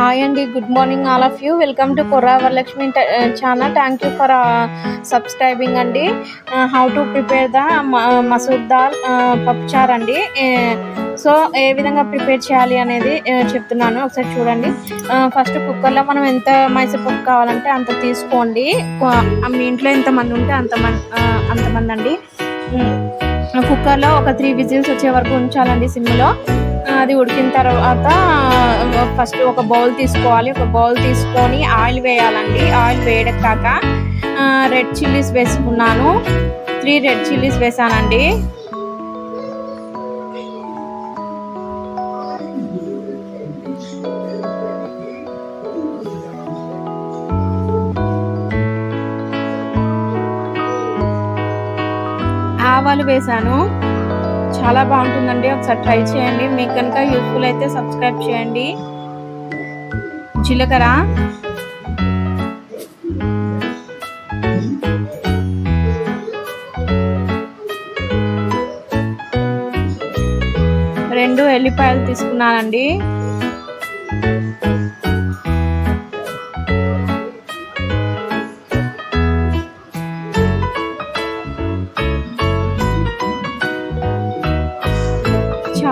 Hi అండి good morning all of you. Welcome to Korra Varalakshmi channel. Thank you for subscribing అండి. How to prepare the masoor dal పప్చార్ అండి. So ఏ విధంగా prepare చేయాలి అనేది చెప్తున్నాను. ఒకసారి చూడండి. ఫస్ట్ కుక్కర్లో మనం ఎంత మైసూర్ కావాలంటే అంత తీసుకోండి. మీ ఇంట్లో ఎంతమంది ఉంటే అంతమంది అంతమంది అండి. కుక్కర్లో ఒక త్రీ విజిల్స్ వచ్చే వరకు ఉంచాలండి సిమ్లో. అది ఉడికిన తర్వాత ఫస్ట్ ఒక బౌల్ తీసుకోవాలి. ఒక బౌల్ తీసుకొని ఆయిల్ వేయాలండి. ఆయిల్ వేయడకాక రెడ్ చిల్లీస్ వేసుకున్నాను. త్రీ రెడ్ చిల్లీస్ వేసానండి. ఆవాలు వేసాను. చాలా బాగుంటుందండి. ఒకసారి ట్రై చేయండి. మీకు కనుక యూస్ఫుల్ అయితే సబ్స్క్రైబ్ చేయండి. జీలకర్ర. రెండు ఎల్లిపాయలు తీసుకున్నానండి.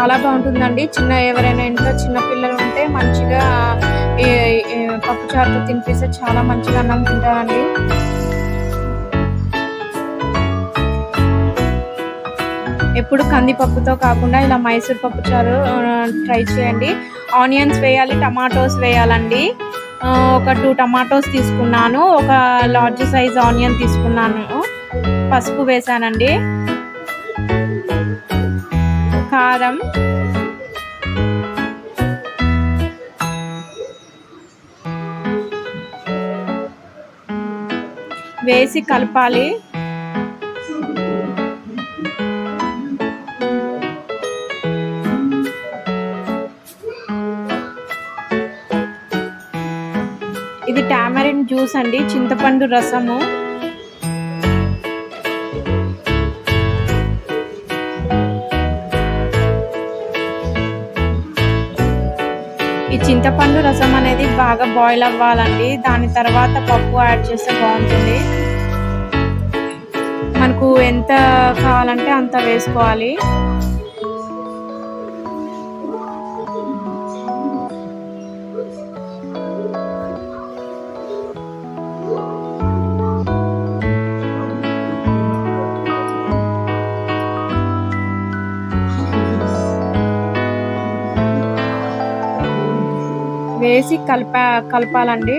చాలా బాగుంటుందండి. చిన్న ఎవరైనా ఇంట్లో చిన్న పిల్లలు ఉంటే మంచిగా పప్పు చారుతో తినిపిస్తే చాలా మంచిగా అన్నం తింటారండి. ఎప్పుడు కందిపప్పుతో కాకుండా ఇలా మైసూర్ పప్పు చారు ట్రై చేయండి. ఆనియన్స్ వేయాలి టమాటోస్ వేయాలండి. ఒక టూ టమాటోస్ తీసుకున్నాను. ఒక లార్జ్ సైజ్ ఆనియన్ తీసుకున్నాను. పసుపు వేసానండి కారం వేసి కలపాలి. ఇది టామరిన్ జ్యూస్ అండి చింతపండు రసము. చింతపండు రసం అనేది బాగా బాయిల్ అవ్వాలండి. దాని తర్వాత పప్పు యాడ్ చేస్తే బాగుంటుంది. మనకు ఎంత కావాలంటే అంత వేసుకోవాలి. వేసి కలప కలపాలండి.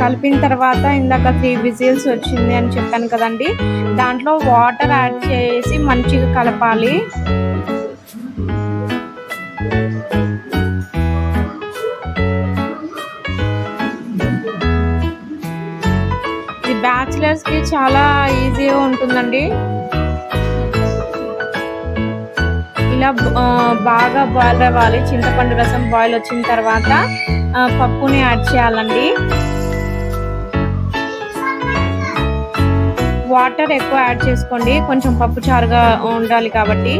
కలిపిన తర్వాత ఇందాక త్రీ విజిల్స్ వచ్చింది అని చెప్పాను కదండి. దాంట్లో వాటర్ యాడ్ చేసి మంచిగా కలపాలి. ఇది బ్యాచిలర్స్కి చాలా ఈజీగా ఉంటుందండి. ఇలా బాగా బాయిల్ అవ్వాలి చింతపండు రసం బాయిల్ వచ్చిన తర్వాత పప్పుని యాడ్ చేయాలండి. వాటర్ ఎక్కువ యాడ్ చేసుకోండి. కొంచెం పప్పు చారుగా ఉండాలి కాబట్టి.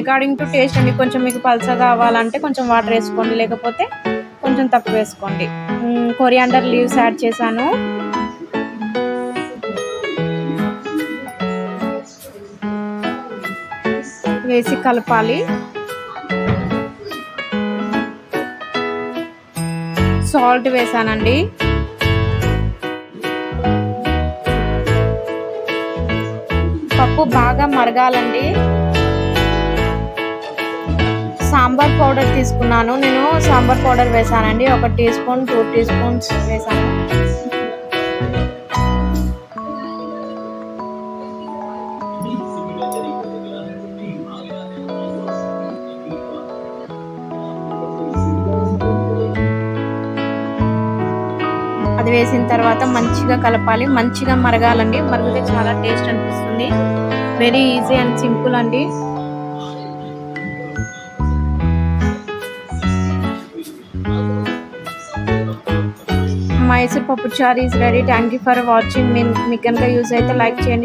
అకార్డింగ్ టు టేస్ట్ అండి కొంచెం మీకు పల్సగా కావాలంటే కొంచెం వాటర్ వేసుకోండి లేకపోతే కొంచెం తక్కువ వేసుకోండి. కొరియాండర్ లీవ్స్ యాడ్ చేశాను. వేసి కలపాలి. సాల్ట్ వేసానండి. పప్పు బాగా మరగాలండి. సాంబార్ పౌడర్ తీసుకున్నాను. నేను సాంబార్ పౌడర్ వేసానండి. ఒక teaspoon two teaspoons వేసాను. అది వేసిన తర్వాత మంచిగా కలపాలి. మంచిగా మరగాలండి. మరిగితే చాలా టేస్ట్ అనిపిస్తుంది. వెరీ ఈజీ అండ్ సింపుల్ అండి. మైసూర్ పప్పు చారు is ready thank you for watching మీకు కనుక యూస్ అయితే లైక్ చేయండి.